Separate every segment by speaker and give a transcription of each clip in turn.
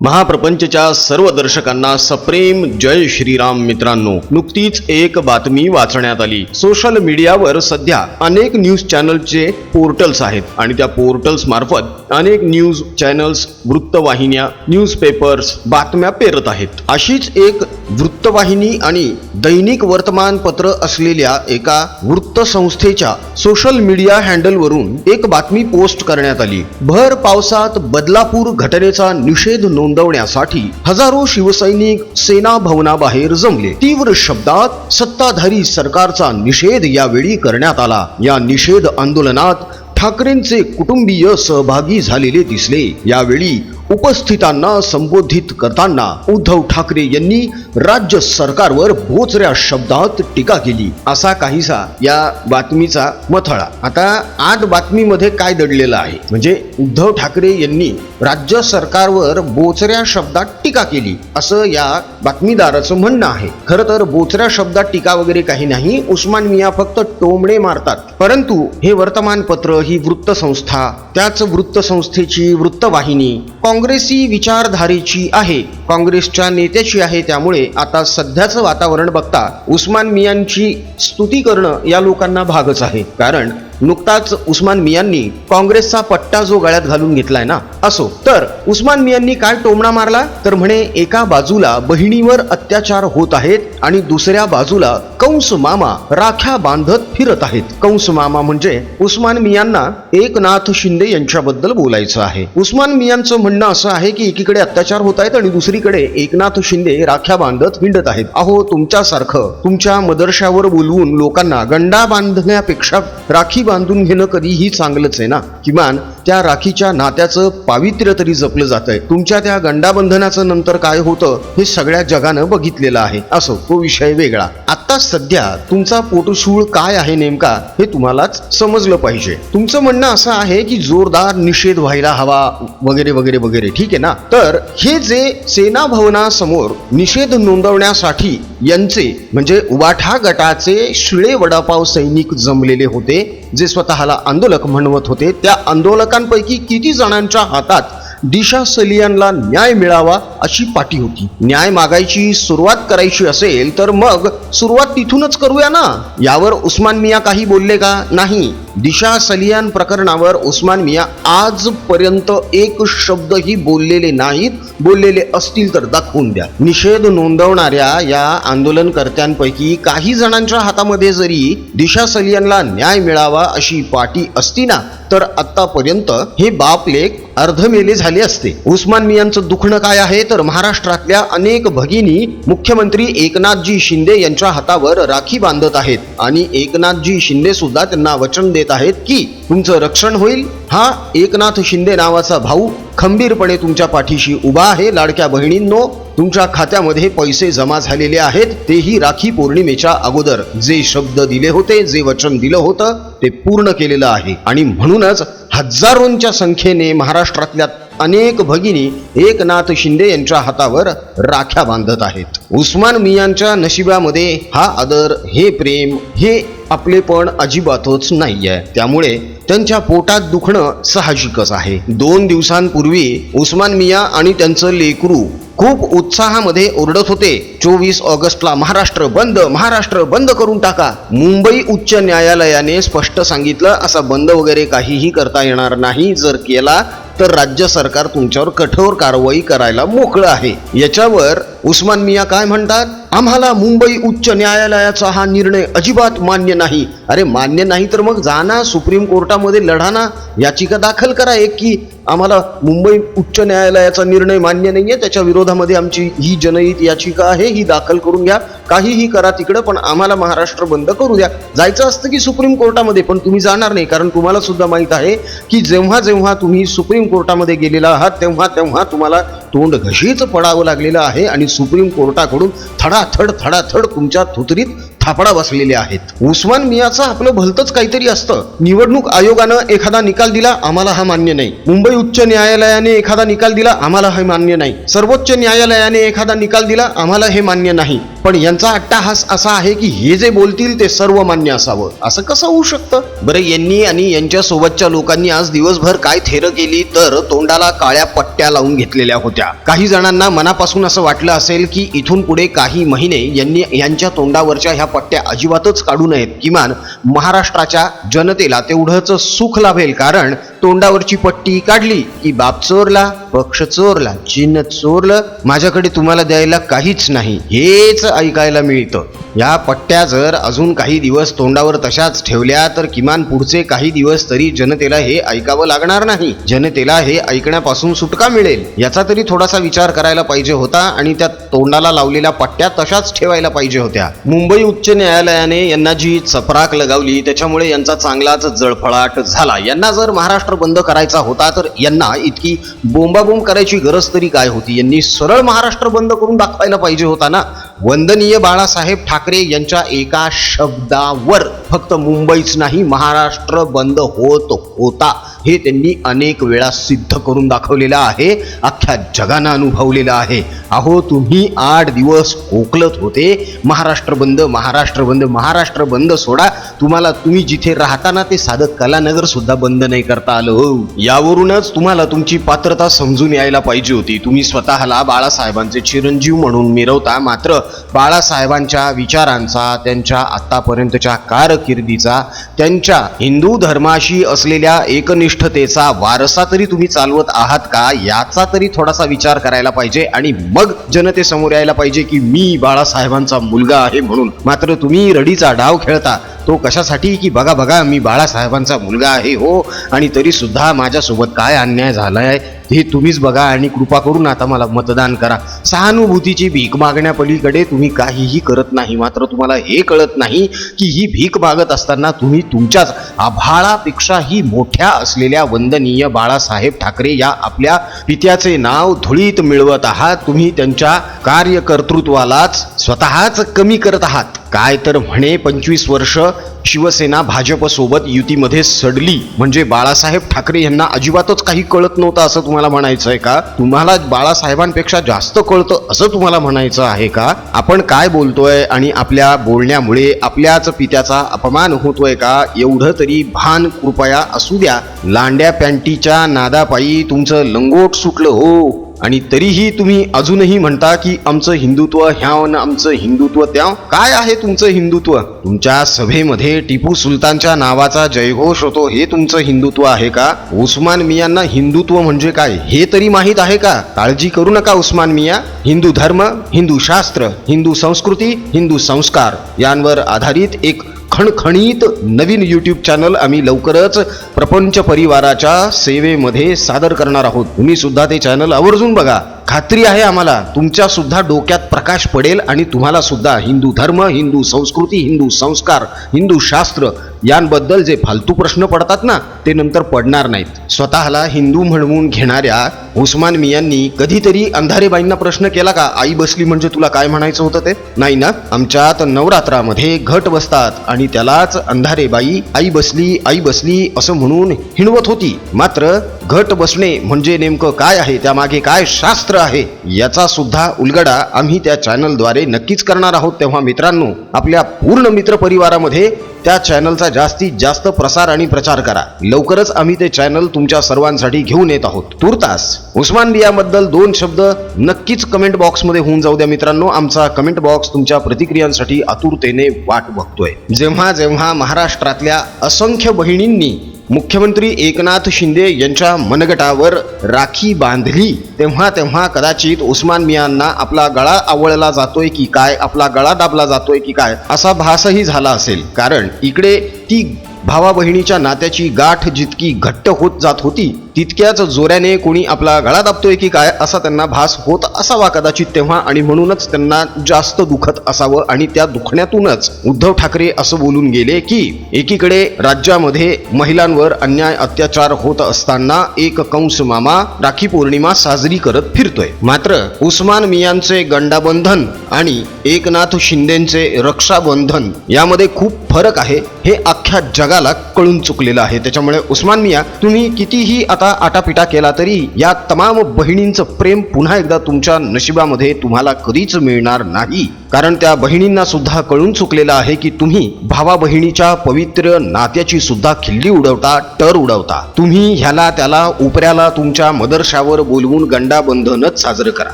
Speaker 1: महाप्रपंचच्या सर्व दर्शकांना सप्रेम जय श्रीराम मित्रांनो. नुकतीच एक बातमी वाचण्यात आली. सोशल मीडियावर सध्या अनेक न्यूज चॅनलचे पोर्टल्स आहेत आणि त्या पोर्टल्स मार्फत अनेक न्यूज चॅनल्स वृत्तवाहिन्या न्यूज पेपर्स बातम्या पेरत आहेत. अशीच एक वृत्तवाहिनी आणि दैनिक वर्तमानपत्र असलेल्या एका वृत्तसंस्थेच्या सोशल मीडिया हँडलवरून एक बातमी पोस्ट करण्यात आली. भर पावसात बदलापूर घटनेचा निषेध नोंदवण्यासाठी हजारो शिवसैनिक सेना भवनाबाहेर जमले. तीव्र शब्दात सत्ताधारी सरकारचा निषेध यावेळी करण्यात आला. या निषेध आंदोलनात ठाकरेंचे कुटुंबीय सहभागी झालेले दिसले. यावेळी उपस्थितांना संबोधित करताना उद्धव ठाकरे यांनी राज्य सरकारवर बोचऱ्या शब्दात टीका केली. असा काहीसा या बातमीचा मथळा. आता आज बातमीमध्ये काय दडलेलं आहे? म्हणजे उद्धव ठाकरे यांनी राज्य सरकारवर बोचऱ्या शब्दात टीका केली असं या बातमीदाराचं म्हणणं आहे. खरं तर बोचऱ्या शब्दात टीका वगैरे काही नाही उस्मान मिया फक्त टोमडे मारतात. परंतु हे वर्तमानपत्र ही वृत्तसंस्था त्याच वृत्तसंस्थेची वृत्तवाहिनी काँग्रेसी विचारधारेची आहे. काँग्रेसच्या नेत्याची आहे त्यामुळे आता सध्याचं वातावरण बघता उस्मान मियांची स्तुती करणं या लोकांना भागच आहे. कारण नुकताच उस्मान मियांनी काँग्रेसचा पट्टा जो गळ्यात घालून घेतलाय ना असो. तर उस्मान मियांनी काय टोमणा मारला तर म्हणे एका बाजूला बहिणीवर अत्याचार होत आहेत आणि दुसऱ्या बाजूला कंस मामा राख्या बांधत फिरत आहेत. कंस मामा म्हणजे उस्मान मियांना एकनाथ शिंदे यांच्याबद्दल बोलायचं आहे. उस्मान मियांचं म्हणणं असं आहे की एकीकडे अत्याचार होत आहेत आणि दुसरीकडे एकनाथ शिंदे राख्या बांधत हिंडत आहेत. अहो तुमच्यासारखं तुमच्या मदरशावर बोलवून लोकांना गंडा बांधण्यापेक्षा राखी बांधून घेणं कधीही चांगलंच आहे ना? किमान त्या राखीच्या नात्याचं पावित्र्य तरी जपलं जात आहे तुमच्या त्या गंडाबंधनाचं नंतर काय होतं हे सगळ्या जगानं बघितलेलं आहे. असो तो विषय वेगळा. आता सध्या तुमचा पोटशूळ काय आहे नेमका हे तुम्हालाच समजलं पाहिजे. तुमचं म्हणणं असं आहे की जोरदार निषेध व्हायला हवा वगैरे वगैरे वगैरे. ठीक आहे ना? तर हे जे सेना भवनासमोर निषेध नोंदवण्यासाठी यांचे म्हणजे वाठा गटाचे शिळे वडापाव सैनिक जमलेले होते जे स्वतःला आंदोलक म्हणवत होते त्या आंदोलकांपैकी किती जणांच्या हातात दिशा सलियानला न्याय मिळावा अशी पाठी होती. न्याय मागायची सुरुवात करायची असेल तर मग सुरुवात तिथूनच करूया ना? यावर उस्मान मिया काही बोलले का? नाही. दिशा सलियान प्रकरणावर उस्मान मिया आजपर्यंत एक शब्दही बोललेले नाहीत. बोललेले असतील तर दाखवून द्या. निषेध नोंदवणाऱ्या या आंदोलनकर्त्यांपैकी काही जणांच्या हातामध्ये जरी दिशा सलियानला न्याय मिळावा अशी पाटी असती ना तर आतापर्यंत हे बापलेख अर्धमेले झाले असते. उस्मान मियांचं दुखणं काय आहे? तर महाराष्ट्रातल्या अनेक भगिनी मुख्यमंत्री एकनाथजी शिंदे यांच्या हातावर राखी बांधत आहेत. आणि एकनाथजी शिंदे सुद्धा त्यांना वचन देत आहेत की तुमचं रक्षण होईल? हा एकनाथ शिंदे नावाचा भाऊ खंबीरपणे तुमच्या पाठीशी उभा आहे. लाडक्या बहिणींनो तुमच्या खात्यामध्ये पैसे जमा झालेले आहेत. तेही राखी पौर्णिमेच्या अगोदर. जे शब्द दिले होते जे वचन दिलं होतं ते पूर्ण केलेलं आहे. आणि म्हणूनच हजारोंच्या संख्येने महाराष्ट्रातल्या अनेक भगिनी एकनाथ शिंदे यांच्या हातावर राख्या बांधत आहेत. उस्मान मियांच्या नशिबामध्ये हा आदर हे प्रेम हे आपलेपण अजिबातच नाहीये. त्यामुळे त्यांच्या पोटात दुखणं साहजिकच आहे. दोन दिवसांपूर्वी उस्मान मिया आणि त्यांचं लेकरू खूप उत्साहामध्ये ओरडत होते चोवीस ऑगस्टला महाराष्ट्र बंद महाराष्ट्र बंद करून टाका. मुंबई उच्च न्यायालयाने स्पष्ट सांगितलं असा बंद वगैरे काहीही करता येणार नाही. जर केला तर राज्य सरकार तुमच्यावर कठोर कारवाई करायला मोकळं आहे. याच्यावर उस्मान मिया काय म्हणतात? आम्हाला मुंबई उच्च न्यायालयाचा हा निर्णय अजिबात मान्य नाही. अरे मान्य नाही तर मग जाणा सुप्रीम कोर्टामध्ये लढाना याचिका दाखल करा एक की आम्हाला मुंबई उच्च न्यायालयाचा निर्णय मान्य नाही आहे त्याच्या विरोधामध्ये आमची ही जनहित याचिका आहे ही दाखल करून घ्या. काहीही करा तिकडं पण आम्हाला महाराष्ट्र बंद करू द्या. जायचं असतं की सुप्रीम कोर्टामध्ये पण तुम्ही जाणार नाही. कारण तुम्हाला सुद्धा माहीत आहे की जेव्हा जेव्हा तुम्ही सुप्रीम कोर्टामध्ये गेलेला आहात तेव्हा तेव्हा तुम्हाला तोंड घशीच पडावं लागलेलं आहे आणि सुप्रीम कोर्टाकडून थडाथड थडाथड तुमच्या थुतरीत थापडा बसलेले आहेत. उस्मान मियाचं आपलं भलतंच काहीतरी असतं. निवडणूक आयोगानं एखादा निकाल दिला आम्हाला हा मान्य नाही. मुंबई उच्च न्यायालयाने एखादा निकाल दिला आम्हाला हे मान्य नाही. सर्वोच्च न्यायालयाने एखादा निकाल दिला आम्हाला हे मान्य नाही. पण यांचा अट्टाहास असा आहे की हे जे बोलतील ते सर्व मान्य असावं. असं कसं होऊ शकतं? बरं यांनी आणि यांच्या सोबतच्या लोकांनी आज दिवसभर काय थेर केली तर तोंडाला काळ्या पट्ट्या लावून घेतलेल्या होत्या. काही जणांना मनापासून असं वाटलं असेल की इथून पुढे काही महिने यांनी यांच्या तोंडावरच्या ह्या पट्ट्या अजिबातच काढू नयेत. किमान महाराष्ट्राच्या जनतेला तेवढंच सुख लाभेल कारण तोंडावरची पट्टी काढली की बाप चोरला पक्ष चोरला चिन्ह चोरलं माझ्याकडे तुम्हाला द्यायला काहीच नाही. हेच ऐकायला मिळतं. या पट्ट्या जर अजून काही दिवस तोंडावर तशाच ठेवल्या तर किमान पुढचे काही दिवस तरी जनतेला हे ऐकावं लागणार नाही. जनतेला हे ऐकण्यापासून सुटका मिळेल. याचा तरी थोडासा विचार करायला पाहिजे होता आणि त्या तोंडाला लावलेल्या पट्ट्या तशाच ठेवायला पाहिजे होत्या. मुंबई उच्च न्यायालयाने यांना जी चपराक लगावली त्याच्यामुळे यांचा चांगलाच जळफळाट झाला. यांना जर महाराष्ट्र बंद करायचा होता तर यांना इतकी बोंबाबोंब करायची गरज तरी काय होती? यांनी सरळ महाराष्ट्र बंद करून दाखवायला पाहिजे होता ना? वंदनीय बाळासाहेब ठाकरे यांच्या एका शब्दावर फक्त मुंबईच नाही महाराष्ट्र बंद होत होता. हे त्यांनी अनेक वेळा सिद्ध करून दाखवलेलं आहे. अख्ख्या जगानं अनुभवलेलं आहे. अहो तुम्ही आठ दिवस कोकलत होते. महाराष्ट्र बंद महाराष्ट्र बंद महाराष्ट्र बंद सोडा. तुम्हाला तुम्ही जिथे राहता ना ते साधं कलानगर सुद्धा बंद नाही करता आलं हो. यावरूनच तुम्हाला तुमची पात्रता समजून यायला पाहिजे होती. तुम्ही स्वतःला बाळासाहेबांचे चिरंजीव म्हणून मिरवता. मात्र बाळासाहेबांच्या विचारांचा त्यांच्या आतापर्यंतच्या कारकिर्दीचा त्यांच्या हिंदू धर्माशी असलेल्या एकनिष्ठ एकनिष्ठतेचा वारसा तरी तुम्ही चालवत आहात का? याचा तरी थोडासा विचार करायला पाहिजे आणि मग जनतेसमोर यायला पाहिजे की मी बाळासाहेबांचा मुलगा आहे म्हणून. मात्र तुम्ही रडीचा डाव खेळता. तो कशासाठी? की बघा बघा मी बाळासाहेबांचा मुलगा आहे हो. आणि तरी सुद्धा माझ्यासोबत काय अन्याय झालाय हे तुम्हीच बघा आणि कृपा करून आता मला मतदान करा. सहानुभूतीची भीक मागण्यापलीकडे तुम्ही काहीही करत नाही. मात्र तुम्हाला हे कळत नाही की ही भीक मागत असताना तुम्ही तुमच्याच आभाळापेक्षाही मोठ्या असलेल्या वंदनीय बाळासाहेब ठाकरे या आपल्या पित्याचे नाव धुळीत मिळवत आहात. तुम्ही त्यांच्या कार्यकर्तृत्वालाच स्वतःच कमी करत आहात. काय तर म्हणे पंचवीस वर्ष शिवसेना भाजपसोबत युतीमध्ये सडली. म्हणजे बाळासाहेब ठाकरे यांना अजिबातच काही कळत नव्हतं असं तुम्हाला म्हणायचं आहे का? तुम्हाला बाळासाहेबांपेक्षा जास्त कळतं असं तुम्हाला म्हणायचं आहे का? आपण काय बोलतोय आणि आपल्या बोलण्यामुळे आपल्याच पित्याचा अपमान होतोय का? एवढं तरी भान कृपया असू द्या. लांड्या पॅन्टीच्या नादापायी तुमचं लंगोट सुटलं हो. आणि तरीही तुम्ही अजूनही म्हणता की आमचं हिंदुत्व ह्या आमचं हिंदुत्व त्या काय आहे तुमचं हिंदुत्व? तुमच्या सभेमध्ये टिपू सुलतानच्या नावाचा जयघोष होतो हे तुमचं हिंदुत्व आहे का? उस्मान मियांना हिंदुत्व म्हणजे काय? हे तरी माहीत आहे का? काळजी करू नका उस्मान मिया. हिंदू धर्म हिंदू शास्त्र हिंदू संस्कृती हिंदू संस्कार यांवर आधारित एक खणखणीत नवीन यूट्यूब चॅनल आम्ही लवकरच प्रपंच परिवाराच्या सेवेमध्ये सादर करणार आहोत. तुम्ही सुद्धा ते चॅनल आवर्जून बघा. खात्री आहे आम्हाला तुमच्या सुद्धा डोक्यात प्रकाश पडेल आणि तुम्हाला सुद्धा हिंदू धर्म हिंदू संस्कृती हिंदू संस्कार हिंदू शास्त्र यांबद्दल जे फालतू प्रश्न पडतात ना ते नंतर पडणार नाहीत. स्वतःला हिंदू म्हणवून घेणाऱ्या उस्मान मियांनी कधीतरी अंधारेबाईंना प्रश्न केला का आई बसली म्हणजे तुला काय म्हणायचं होतं ते? नाही ना आमच्यात नवरात्रामध्ये घट बसतात आणि त्यालाच अंधारेबाई आई बसली आई बसली असं म्हणून हिणवत होती. मात्र घट बसणे म्हणजे नेमकं काय आहे त्यामागे काय शास्त्र आहे याचा सुद्धा उलगडा आम्ही त्या चॅनलद्वारे नक्कीच करणार आहोत. तेव्हा मित्रांनो आपल्या पूर्ण मित्र परिवारामध्ये त्या चॅनलचा जास्तीत जास्त प्रसार आणि प्रचार करा. लवकरच आम्ही ते चॅनल तुमच्या सर्वांसाठी घेऊन येत आहोत. तुर्तास उस्मान बियाबद्दल दोन शब्द नक्कीच कमेंट बॉक्समध्ये होऊन जाऊ द्या मित्रांनो. आमचा कमेंट बॉक्स तुमच्या प्रतिक्रियांसाठी आतुरतेने वाट बघतोय. जेव्हा जेव्हा महाराष्ट्रातल्या असंख्य बहिणींनी मुख्यमंत्री एकनाथ शिंदे यांच्या मनगटावर राखी बांधली. तेव्हा तेव्हा कदाचित उस्मान मियांना आपला गळा आवळला जातोय की काय आपला गळा दाबला जातोय की काय असा भासही झाला असेल. कारण इकडे ती भावा बहिणीच्या नात्याची गाठ जितकी घट्ट होत जात होती तितक्याच जोऱ्याने कोणी आपला गळा दाबतोय की काय असा त्यांना भास होत असावा कदाचित तेव्हा आणि म्हणूनच त्यांना जास्त दुखत असावं आणि त्या दुखण्यातूनच उद्धव ठाकरे असं बोलून गेले की एकीकडे राज्यामध्ये महिलांवर अन्याय अत्याचार होत असताना एक कंस मामा राखी पौर्णिमा साजरी करत फिरतोय. मात्र उस्मान मियांचे गंडाबंधन आणि एकनाथ शिंदेचे रक्षाबंधन यामध्ये खूप फरक आहे हे अख्ख्या जगाला कळून चुकलेलं आहे. त्याच्यामुळे उस्मान मिया तुम्ही कितीही आता आटापिटा केला तरी या तमाम बहिणींचं प्रेम पुन्हा एकदा तुमच्या नशिबामध्ये तुम्हाला कधीच मिळणार नाही. कारण त्या बहिणींना सुद्धा कळून चुकलेलं आहे की तुम्ही भावा बहिणीच्या पवित्र नात्याची सुद्धा खिल्ली उडवता टर उडवता. तुम्ही ह्याला त्याला उपऱ्याला तुमच्या मदरशावर बोलवून गंडाबंधनच साजरं करा.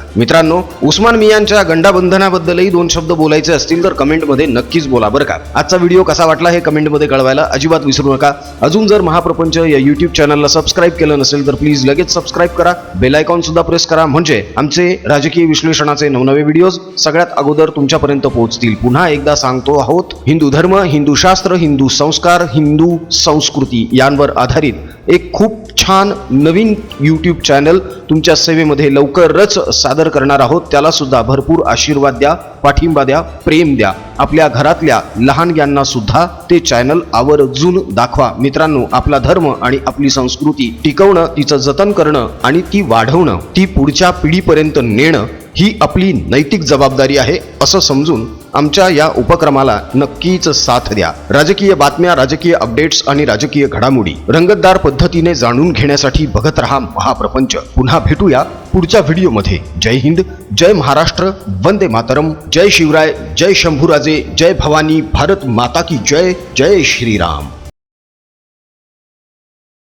Speaker 1: मित्रांनो उस्मान मियांच्या गंडाबंधनाबद्दलही दोन शब्द बोलायचे असतील तर कमेंटमध्ये नक्कीच बोला बरं का. आजचा व्हिडिओ कसा वाटला हे कमेंटमध्ये कळवायला अजिबात विसरू नका. अजून जर महाप्रपंच या युट्यूब चॅनलला सबस्क्राईब केलं नसेल तर प्लीज लगेच सबस्क्राईब करा. बेल आयकॉन सुद्धा प्रेस करा. म्हणजे आमचे राजकीय विश्लेषणाचे नवनवे व्हिडिओज सगळ्यात अगोदर तुमच्यापर्यंत पोहोचतील. पुन्हा एकदा सांगतो आहोत हिंदू धर्म हिंदू शास्त्र हिंदू संस्कार हिंदू संस्कृती यांवर आधारित एक खूप छान नवीन यूट्यूब चॅनल तुमच्या सेवेमध्ये लवकरच सादर करणार आहोत. त्याला सुद्धा भरपूर आशीर्वाद द्या पाठिंबा द्या प्रेम द्या. आपल्या घरातल्या लहानग्यांना सुद्धा ते चॅनल आवर्जून दाखवा. मित्रांनो आपला धर्म आणि आपली संस्कृती टिकवणं तिचं जतन करणं आणि ती वाढवणं ती पुढच्या पिढीपर्यंत नेणं ही आपली नैतिक जबाबदारी आहे असं समजून आमच्या या उपक्रमाला नक्कीच साथ द्या. राजकीय बातम्या राजकीय अपडेट्स आणि राजकीय घडामोडी रंगतदार पद्धतीने जाणून घेण्यासाठी बघत रहा महाप्रपंच. पुन्हा भेटूया पुढच्या व्हिडिओमध्ये. जय हिंद जय महाराष्ट्र वंदे मातरम जय शिवराय जय शंभूराजे जय भवानी भारत माता की जय जय श्रीराम.